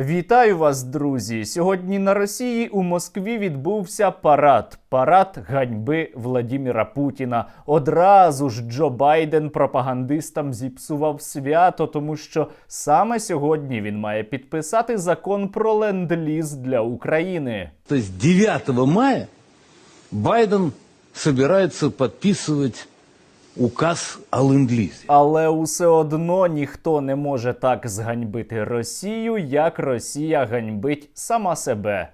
Вітаю вас, друзі! Сьогодні на Росії у Москві відбувся парад. Парад ганьби Владіміра Путіна. Одразу ж Джо Байден пропагандистам зіпсував свято, тому що саме сьогодні він має підписати закон про ленд-ліз для України. То есть 9 мая Байден собирается подписывать указ о ленд-лизе. Але усе одно ніхто не може так зганьбити Росію, як Росія ганьбить сама себе.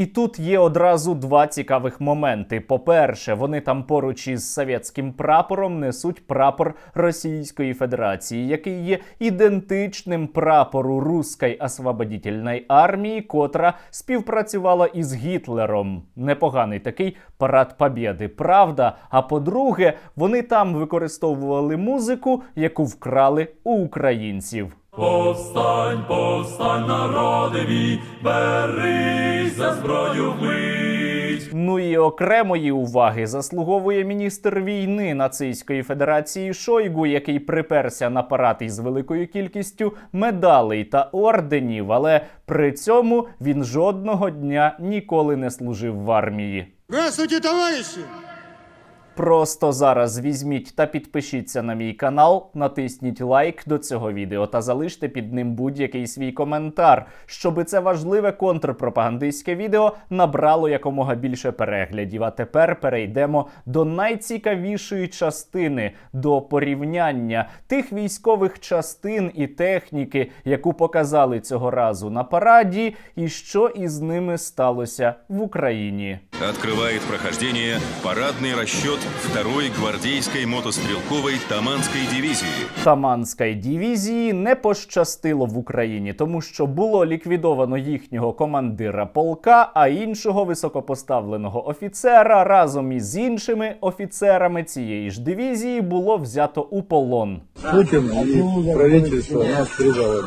І тут є одразу два цікавих моменти. По-перше, вони там поруч із совєтським прапором несуть прапор Російської Федерації, який є ідентичним прапору Руської освободітельної армії, котра співпрацювала із Гітлером. Непоганий такий парад Побєди, правда. А по-друге, вони там використовували музику, яку вкрали у українців. Повстань, повстань, народи мій, берись за зброю вмить. Ну і окремої уваги заслуговує міністр війни нацистської федерації Шойгу, який приперся на парад із великою кількістю медалей та орденів, але при цьому він жодного дня ніколи не служив в армії. Здравствуйте, товарищи! Просто зараз візьміть та підпишіться на мій канал, натисніть лайк до цього відео та залиште під ним будь-який свій коментар, щоби це важливе контрпропагандистське відео набрало якомога більше переглядів. А тепер перейдемо до найцікавішої частини до порівняння тих військових частин і техніки, яку показали цього разу на параді, і що із ними сталося в Україні. Открывает прохождение парадный расчет 2-й гвардейской мотострелковой Таманской дивизии. Таманської дивізії не пощастило в Україні, тому що було ліквідовано їхнього командира полка, а іншого високопоставленого офіцера разом із іншими офіцерами цієї ж дивізії було взято у полон. Путин и правительство нас предало.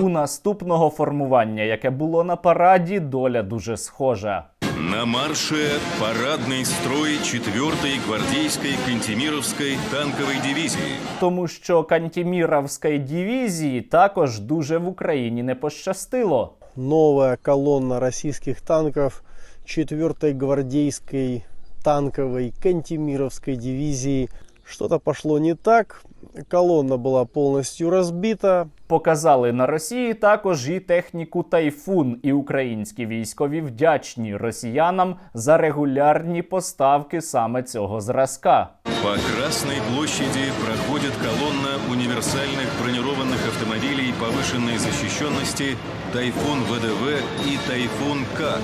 У наступного формування, яке було на параді, доля дуже схожа. На марше парадный строй 4-й гвардейской Кантемировской танковой дивизии. Тому що Кантіміровської дивізії також дуже в Україні не пощастило. новая колонна российских танков 4-й гвардейской танковой Кантемировской дивизии. Что-то пошло не так. Колонна была полностью разбита. Показали на Росії також і техніку Тайфун, і українські військові вдячні росіянам за регулярні поставки саме цього зразка. По Красной площади проходит колонна универсальных бронированных автомобилей повышенной защищенности «Тайфун ВДВ» и «Тайфун К».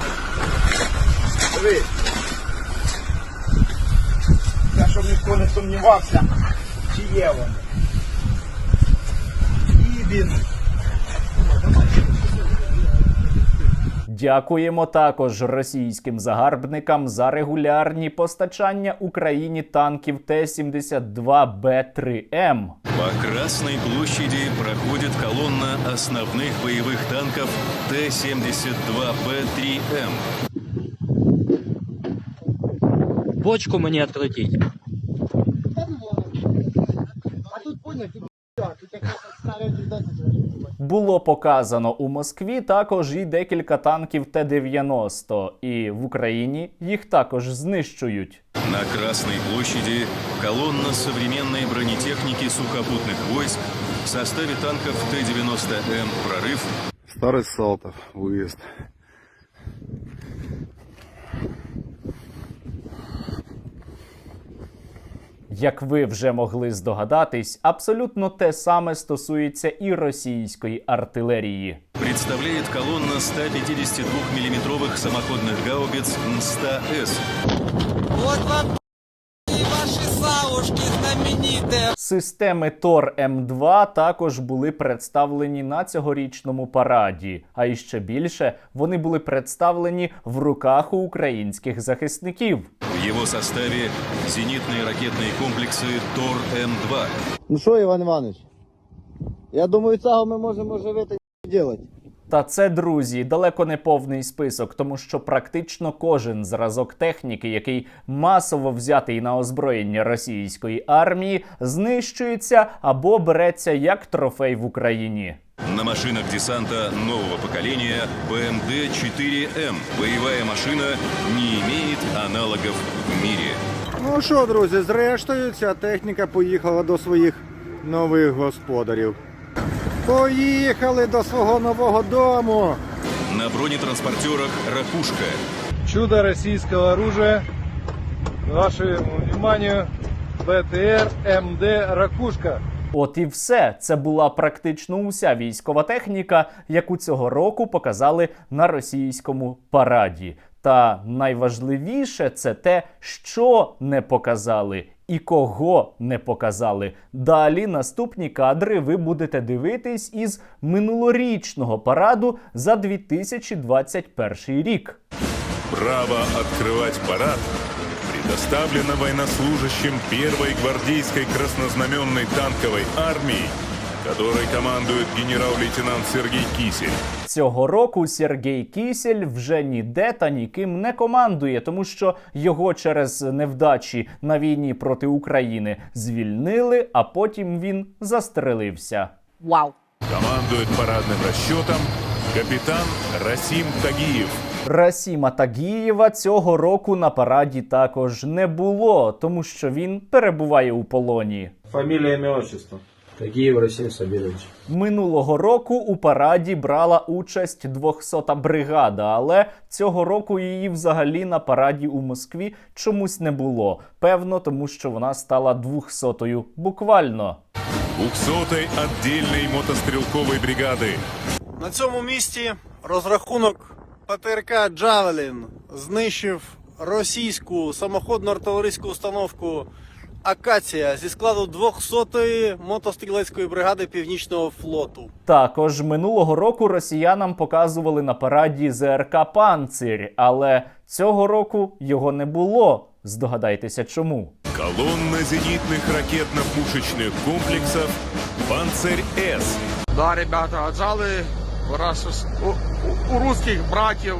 Я щоб ніхто не сумнівався, чи є вони. Ібін. Дякуємо також російським загарбникам за регулярні постачання Україні танків Т-72Б3М. По Красной площади проходит колонна основных боевых танков Т-72Б3М. Бочку мені відкрутіть. А тут поняв, тут тут як старе 10 Було показано у Москві також і декілька танків Т-90, і в Україні їх також знищують. На Красной площади колонна современной бронетехники сухопутных войск в составе танков Т-90М «Прорыв», Старый Салтов, выезд. Як ви вже могли здогадатись, абсолютно те саме стосується і російської артилерії. Представляє колонна 152 мм самоходних гаубиц М100С. Вот вам ваши савушки знаменитые. Системи Тор М2 також були представлені на цьогорічному параді. А іще більше вони були представлені в руках у українських захисників. В его составе зенитные ракетные комплексы ТОР-М2. Ну що, Іван Іванович? Я думаю, цього ми можемо оживити і делать. Та це, друзі, далеко не повний список, тому що практично кожен зразок техніки, який масово взятий на озброєння російської армії, знищується або береться як трофей в Україні. На машинах десанта нового поколения БМД-4М. Боевая машина не имеет аналогов в мире. Ну що, друзі, зрештою, ця техніка поїхала до своїх нових господарів. Поїхали до свого нового дому. На бронетранспортерах «Ракушка». Чудо российского оружия. Вашему вниманию БТР МД «Ракушка». От і все. Це була практично уся військова техніка, яку цього року показали на російському параді. Та найважливіше це те, що не показали і кого не показали. Далі наступні кадри ви будете дивитись із минулорічного параду за 2021 рік. Право открывать парад предоставлено военнослужащим первой гвардейской краснознаменной танковой армии, которой командует генерал-лейтенант Сергей Кисель. Цього року Сергій Кісель вже ніде та ніким не командує, тому що його через невдачі на війні проти України звільнили, а потім він застрелився. Вау! Командует парадным расчетом капитан Расим Тагиев. Расіма Тагієва цього року на параді також не було, тому що він перебуває у полоні. Фамилия, имя, отчество. Тагиев Расим Сабирович. Минулого року у параді брала участь 200-та бригада, але цього року її взагалі на параді у Москві чомусь не було. Певно, тому що вона стала 200-ю буквально. 200-й отдельной мотострелковой бригады. На цьому місці розрахунок ПТРК Джавелін знищив російську самоходну артилерійську установку Акація зі складу 200-ї мотострілецької бригади Північного флоту. Також минулого року росіянам показували на параді ЗРК Панцир, але цього року його не було. Здогадайтеся, чому. Колонна зенитных ракетно-пушечных комплексов «Панцирь-С». Да, ребята, отжали у, раз- у, у- у русских братьев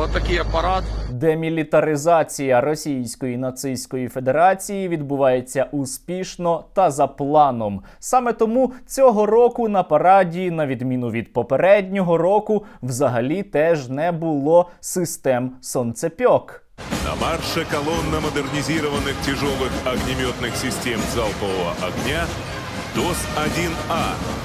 вот такий апарат. Демілітаризація Російської нацистської федерації відбувається успішно та за планом. Саме тому цього року на параді, на відміну від попереднього року, взагалі теж не було систем сонцепьок. На марше колонна модернизированных тяжелых огнеметных систем залпового огня ДОС-1А.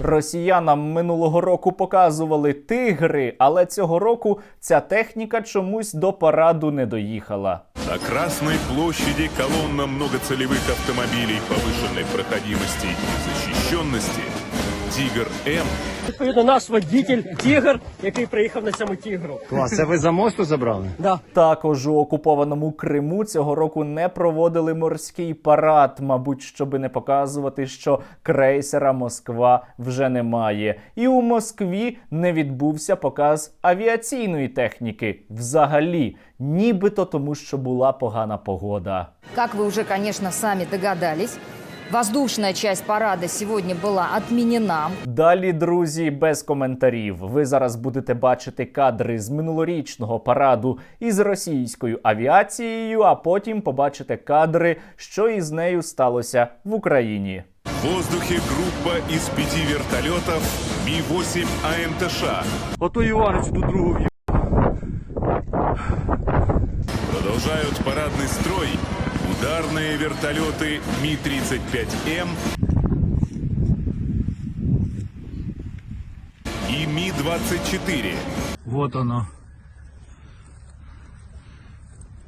Росіянам минулого року показували тигри, але цього року ця техніка чомусь до параду не доїхала. На Красной площади колонна многоцелевых автомобилей повышенной проходимости и защищенности «Тигр-М» Відповідно, наш водитель Тігр, який приїхав на цьому тігру. Класс, це ви за мосту забрали? Да. Також у окупованому Криму цього року не проводили морський парад, мабуть, щоби не показувати, що крейсера Москва вже немає. І у Москві не відбувся показ авіаційної техніки взагалі, нібито тому, що була погана погода. Как вы уже, конечно, сами догадались, воздушная часть парада сегодня была отменена. Далі, друзі, без коментарів. Ви зараз будете бачити кадри з минулорічного параду із російською авіацією, а потім побачите кадри, що із нею сталося в Україні. В воздухе группа из пяти вертолетов Ми-8 АМТШ. Ото Іванич тут другу Продолжают парадный строй ударные вертолеты Ми-35М и Ми-24. Вот оно.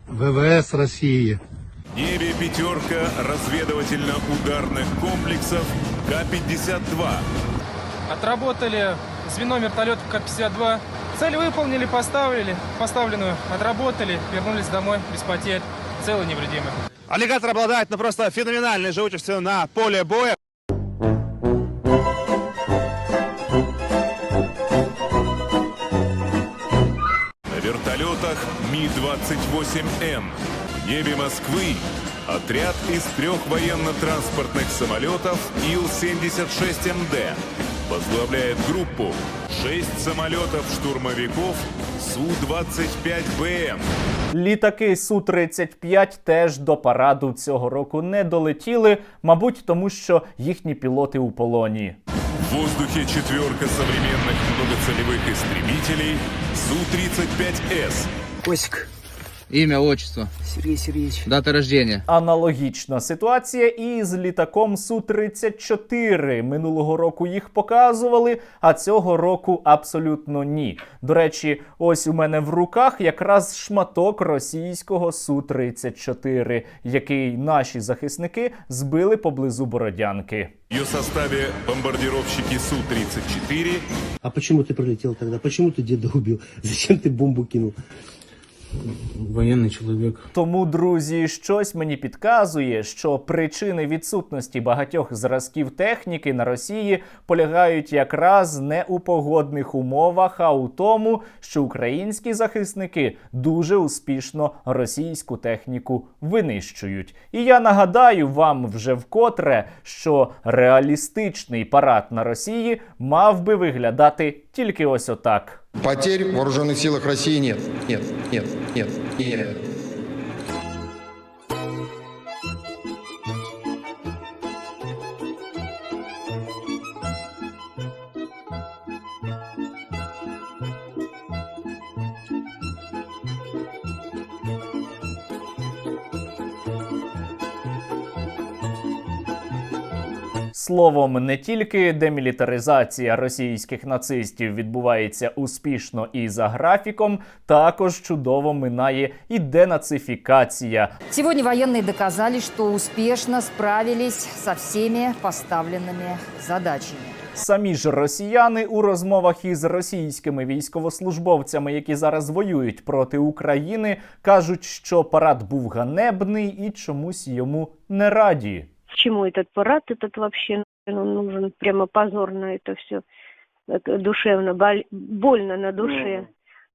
ВВС России. В небе пятерка разведывательно-ударных комплексов К-52. Отработали звено вертолетов К-52. Цель выполнили, поставили, поставленную, отработали, вернулись домой без потерь, целы невредимы. Аллигатор обладает ну, просто феноменальной живучестью на поле боя. На вертолетах Ми-28М. В небе Москвы отряд из трех военно-транспортных самолетов Ил-76МД возглавляет группу шесть самолетов-штурмовиков Су-25БМ. Літаки Су-35 теж до параду цього року не долетіли, мабуть, тому що їхні пілоти у полоні. В воздухе четверка современных многоцелевых истребителей Су-35С. Косик. Имя, отчество, Сергей Сергеевич. дата рождения. Аналогічна ситуація і з літаком Су-34. Минулого року їх показували, а цього року абсолютно ні. До речі, ось у мене в руках якраз шматок російського Су-34, який наші захисники збили поблизу Бородянки. В ее составе бомбардировщики Су-34, А почему ты прилетел тогда? Почему ты деда убил? Зачем ты бомбу кинул? Военный человек. Тому, друзі, щось мені підказує, що причини відсутності багатьох зразків техніки на Росії полягають якраз не у погодних умовах, а у тому, що українські захисники дуже успішно російську техніку винищують. І я нагадаю вам вже вкотре, що реалістичний парад на Росії мав би виглядати тільки ось отак. Потерь в вооруженных силах России нет. Нет, нет, нет, нет. Словом, не тільки демілітаризація російських нацистів відбувається успішно і за графіком, також чудово минає і денацифікація. Сегодня военные доказали, что успешно справились со всеми поставленными задачами. Самі ж росіяни у розмовах із російськими військовослужбовцями, які зараз воюють проти України, кажуть, що парад був ганебний і чомусь йому не раді К чему этот парад этот вообще ну, нужен? Прямо позорно это все. Душевно, боль- больно на душе.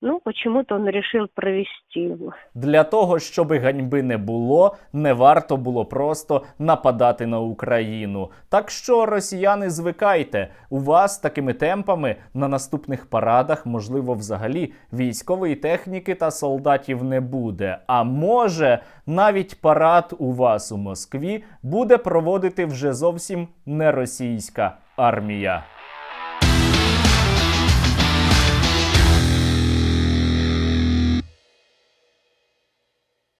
Ну, почему-то он решил провести. Для того, щоб ганьби не було, не варто було просто нападати на Україну. Так що, росіяни, звикайте, у вас такими темпами на наступних парадах, можливо, взагалі військової техніки та солдатів не буде. А може, навіть парад у вас у Москві буде проводити вже зовсім не російська армія.